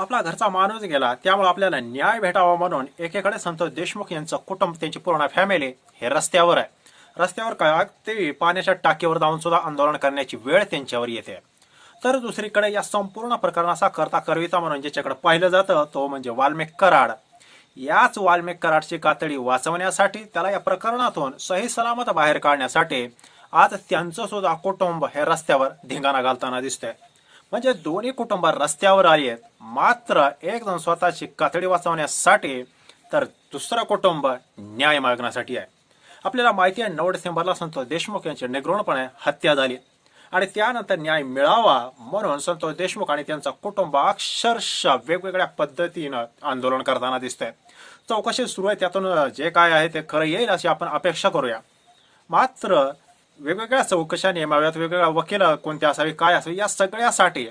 आपला घरचा माणूस गेला त्यामुळे आपल्याला न्याय भेटावा म्हणून एकेकडे संतोष देशमुख यांचं कुटुंब त्यांची पूर्ण फॅमिली हे रस्त्यावर आहे. रस्त्यावर काय ते पाण्याच्या टाकीवर जाऊन सुद्धा आंदोलन करण्याची वेळ त्यांच्यावर येते. तर दुसरीकडे या संपूर्ण प्रकरणाचा करता करविता म्हणून ज्याच्याकडे पाहिलं जातं तो म्हणजे वाल्मिक कराड. याच वाल्मिक कराडची कातडी वाचवण्यासाठी त्याला या प्रकरणातून सही सलामत बाहेर काढण्यासाठी आज त्यांचं सुद्धा कुटुंब हे रस्त्यावर धिंगाणा घालताना दिसतंय. म्हणजे दोन्ही कुटुंब रस्त्यावर आली आहेत मात्र एक जण स्वतःची कातडी वाचवण्यासाठी तर दुसरं कुटुंब न्याय मागण्यासाठी आहे. आपल्याला माहिती आहे नऊ डिसेंबरला संतोष देशमुख यांची निगृणपणे हत्या झाली. आणि त्यानंतर न्याय मिळावा म्हणून संतोष देशमुख आणि त्यांचा कुटुंब अक्षरशः वेगवेगळ्या पद्धतीनं आंदोलन करताना दिसतंय. चौकशी सुरू आहे त्यातून जे काय आहे ते खरं येईल अशी आपण अपेक्षा करूया. मात्र वेगवेगळ्या चौकशा नेमाव्यात वेगवेगळ्या वकील कोणते असावे काय असावे या सगळ्यासाठी.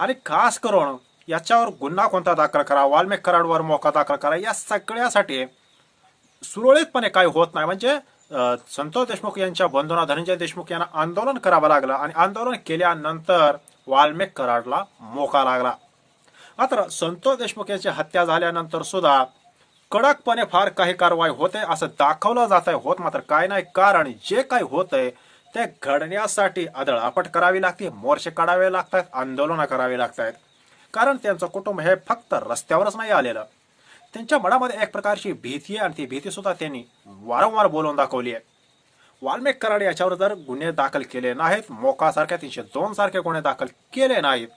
आणि खास करून याच्यावर गुन्हा कोणता दाखल करा वाल्मिक कराडवर मोका दाखल करा या सगळ्यासाठी सुरळीतपणे काय होत नाही. म्हणजे संतोष देशमुख यांच्या बंधूंना धनंजय देशमुख यांना आंदोलन करावं लागलं आणि आंदोलन केल्यानंतर वाल्मिक कराडला मोका लागला. मात्र संतोष देशमुख यांची हत्या झाल्यानंतर सुद्धा कडकपणे फार काही कारवाई होते असं दाखवलं जात आहे होत मात्र काय नाही. कारण जे काही होत आहे ते घडण्यासाठी आदळापट करावी लागते मोर्चे काढावे लागतात आंदोलनं करावी लागतात. कारण त्यांचं कुटुंब हे फक्त रस्त्यावरच नाही आलेलं. त्यांच्या मनामध्ये एक प्रकारची भीती आहे आणि ती भीती सुद्धा त्यांनी वारंवार बोलून दाखवली आहे. वाल्मिक कराड याच्यावर जर गुन्हे दाखल केले नाहीत मोकासारख्या तीनशे दोन सारखे गुन्हे दाखल केले नाहीत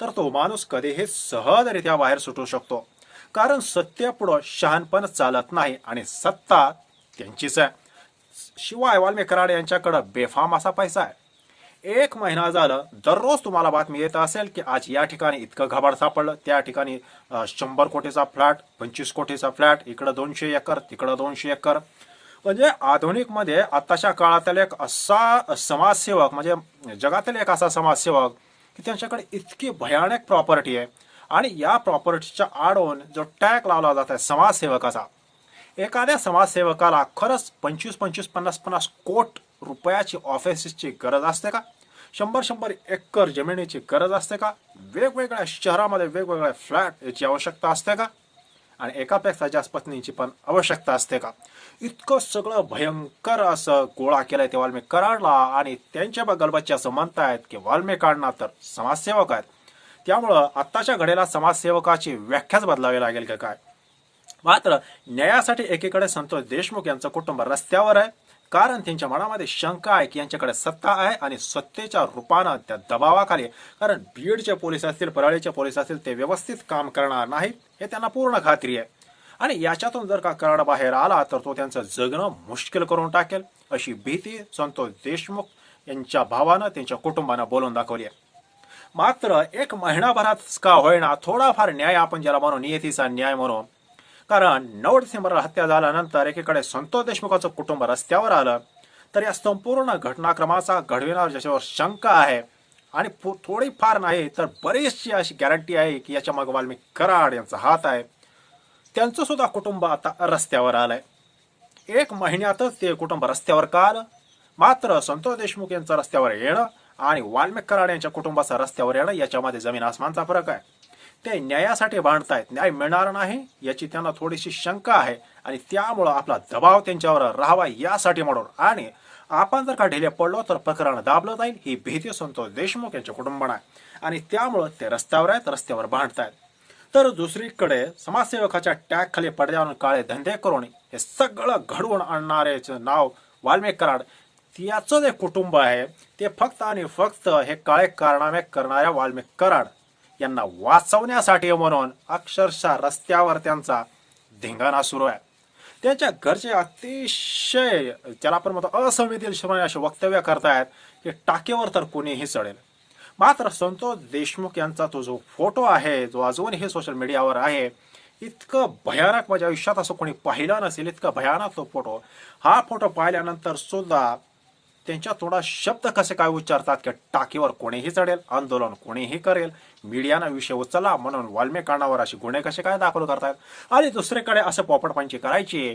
तर तो माणूस कधीही सहजरित्या बाहेर सुटू शकतो. कारण सत्यापुढं शहाणपण चालत नाही आणि सत्ता त्यांचीच आहे. शिवाय वाल्मिक कराड यांच्याकडं बेफाम असा पैसा आहे. एक महिना झालं दररोज तुम्हाला बातमी येत असेल की आज या ठिकाणी इतकं घबाड सापडलं. त्या ठिकाणी शंभर कोटीचा फ्लॅट पंचवीस कोटीचा फ्लॅट इकडं दोनशे एकर तिकडं दोनशे एकर. म्हणजे आधुनिकमध्ये आत्ताच्या काळातील एक असा समाजसेवक म्हणजे जगातील एक असा समाजसेवक की त्यांच्याकडे इतकी भयानक प्रॉपर्टी आहे. आणि या प्रॉपर्टीच्या आडवून जो टॅग लावला जात आहे समाजसेवकाचा एखाद्या समाजसेवकाला खरंच पंचवीस पंचवीस पन्नास पन्नास कोट रुपयाची ऑफिसची गरज असते का? शंभर शंभर एकर जमिनीची गरज असते का? वेगवेगळ्या शहरामध्ये वेगवेगळ्या फ्लॅट याची आवश्यकता असते का? आणि एकापेक्षा जास्त पत्नीची पण आवश्यकता असते का? इतकं सगळं भयंकर असं गोळा केलंय ते वाल्मिक कराडला आणि त्यांच्या गलबच्चे असं म्हणतायत की वाल्मिक काढणार तर समाजसेवक आहेत. त्यामुळं आत्ताच्या घडीला समाजसेवकाची व्याख्याच बदलावी लागेल का काय? मात्र न्यायासाठी एकीकडे संतोष देशमुख यांचं कुटुंब रस्त्यावर आहे कारण त्यांच्या मनामध्ये शंका आहे की यांच्याकडे सत्ता आहे आणि सत्तेच्या रूपानं त्या दबावाखाली कारण बीडचे पोलीस असतील परळीचे पोलीस असतील ते व्यवस्थित काम करणार नाहीत हे त्यांना पूर्ण खात्री आहे. आणि याच्यातून जर का कराड बाहेर आला तर तो त्यांचं जगणं मुश्किल करून टाकेल अशी भीती संतोष देशमुख यांच्या भावानं त्यांच्या कुटुंबानं बोलून दाखवली आहे. मात्र एक महिनाभरात का होईना थोडाफार न्याय आपण ज्याला म्हणू नियतीचा न्याय म्हणू कारण नऊ डिसेंबरला हत्या झाल्यानंतर एकीकडे संतोष देशमुखाचं कुटुंब रस्त्यावर आलं तर या संपूर्ण घटनाक्रमाचा घडविणार ज्याच्यावर शंका आहे आणि पु- थोडीफार नाही तर बरीचशी अशी गॅरंटी आहे की याच्या मागे वाल्मिक कराड यांचा हात आहे. त्यांचं सुद्धा कुटुंब आता रस्त्यावर आलंय. एक महिन्यातच ते कुटुंब रस्त्यावर का आलं? मात्र संतोष देशमुख यांचं रस्त्यावर येणं आणि वाल्मिक कराड यांच्या कुटुंबाचा रस्त्यावर येणं याच्यामध्ये जमीन आसमानचा फरक आहे. ते न्यायासाठी भांडतायत न्याय मिळणार नाही याची त्यांना थोडीशी शंका आहे. आणि त्यामुळं आपला दबाव त्यांच्यावर राहावा यासाठी म्हणून. आणि आपण जर का ढिले पडलो तर प्रकरण दाबलं जाईल ही भीती संतोष देशमुख यांच्या कुटुंबानं आहे. आणि त्यामुळं ते रस्त्यावर आहेत रस्त्यावर भांडतायत तर दुसरीकडे समाजसेवकाच्या टॅग खाली पडद्यावरून काळे धंदे करून हे सगळं घडवून आणणाऱ्याचं नाव वाल्मिक कराड त्याचं जे कुटुंब आहे ते फक्त आणि फक्त हे काळे कारनामे करणाऱ्या वाल्मिक कराड यांना वाचवण्यासाठी म्हणून अक्षरशः रस्त्यावर त्यांचा धिंगाणा सुरू आहे. त्यांच्या घरचे अतिशय त्याला आपण म्हणतो असंवेदनशील असे वक्तव्य करतायत की टाकेवर तर कोणीही चढेल मात्र संतोष देशमुख यांचा तो जो फोटो आहे जो अजूनही सोशल मीडियावर आहे इतकं भयानक माझ्या आयुष्यात असं कोणी पाहिलं नसेल इतकं भयानक तो फोटो. हा फोटो पाहिल्यानंतर सुद्धा त्यांच्या थोडा शब्द कसे काय उच्चारतात की टाकीवर कोणीही चढेल आंदोलन कोणीही करेल मीडियानं विषय उचलला म्हणून वाल्मिकांनावर असे गुन्हे कसे काय दाखल करतात? आणि दुसरीकडे असं पोपटपंची करायची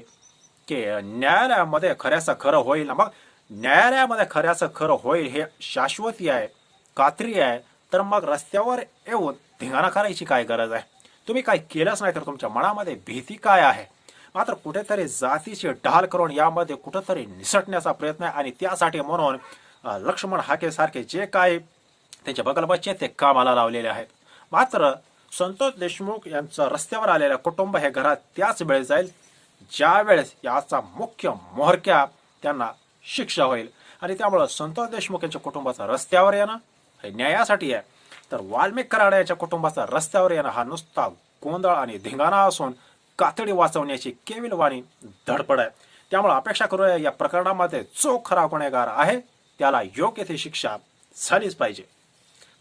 की न्यायालयामध्ये खऱ्याचं खरं होईल. मग न्यायालयामध्ये खऱ्याचं खरं होईल हे शाश्वती आहे कात्री आहे तर मग रस्त्यावर येऊन धिंगाणा करायची काय गरज आहे? तुम्ही काय केलंच नाही तर तुमच्या मनामध्ये भीती काय आहे? मात्र कुठेतरी जातीची ढाल करून यामध्ये कुठेतरी निसटण्याचा प्रयत्न आहे आणि त्यासाठी म्हणून लक्ष्मण हाके सारखे जे काय त्यांच्या बगलबच्चे ते कामाला लावलेले आहेत. मात्र संतोष देशमुख यांचं रस्त्यावर आलेलं कुटुंब हे घरात त्याच वेळेस जाईल ज्या वेळेस याचा मुख्य मोहरक्या त्यांना शिक्षा होईल. आणि त्यामुळं संतोष देशमुख यांच्या कुटुंबाचा रस्त्यावर येणं हे न्यायासाठी आहे. तर वाल्मिक कराडे याच्या कुटुंबाचा रस्त्यावर येणं हा नुसता गोंधळ आणि धिंगाणा असून कातडी वाचवण्याची केविलवाणी धडपड आहे. त्यामुळे अपेक्षा करूया या प्रकरणामध्ये जो खरा गुन्हेगार आहे त्याला योग्य ती शिक्षा झालीच पाहिजे.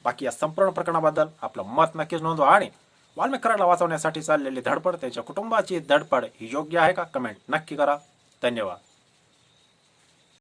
बाकी या संपूर्ण प्रकरणाबद्दल आपलं मत नक्कीच नोंदवा आणि वाल्मिक वाचवण्यासाठी चाललेली धडपड त्याच्या कुटुंबाची धडपड ही योग्य आहे का? कमेंट नक्की करा. धन्यवाद.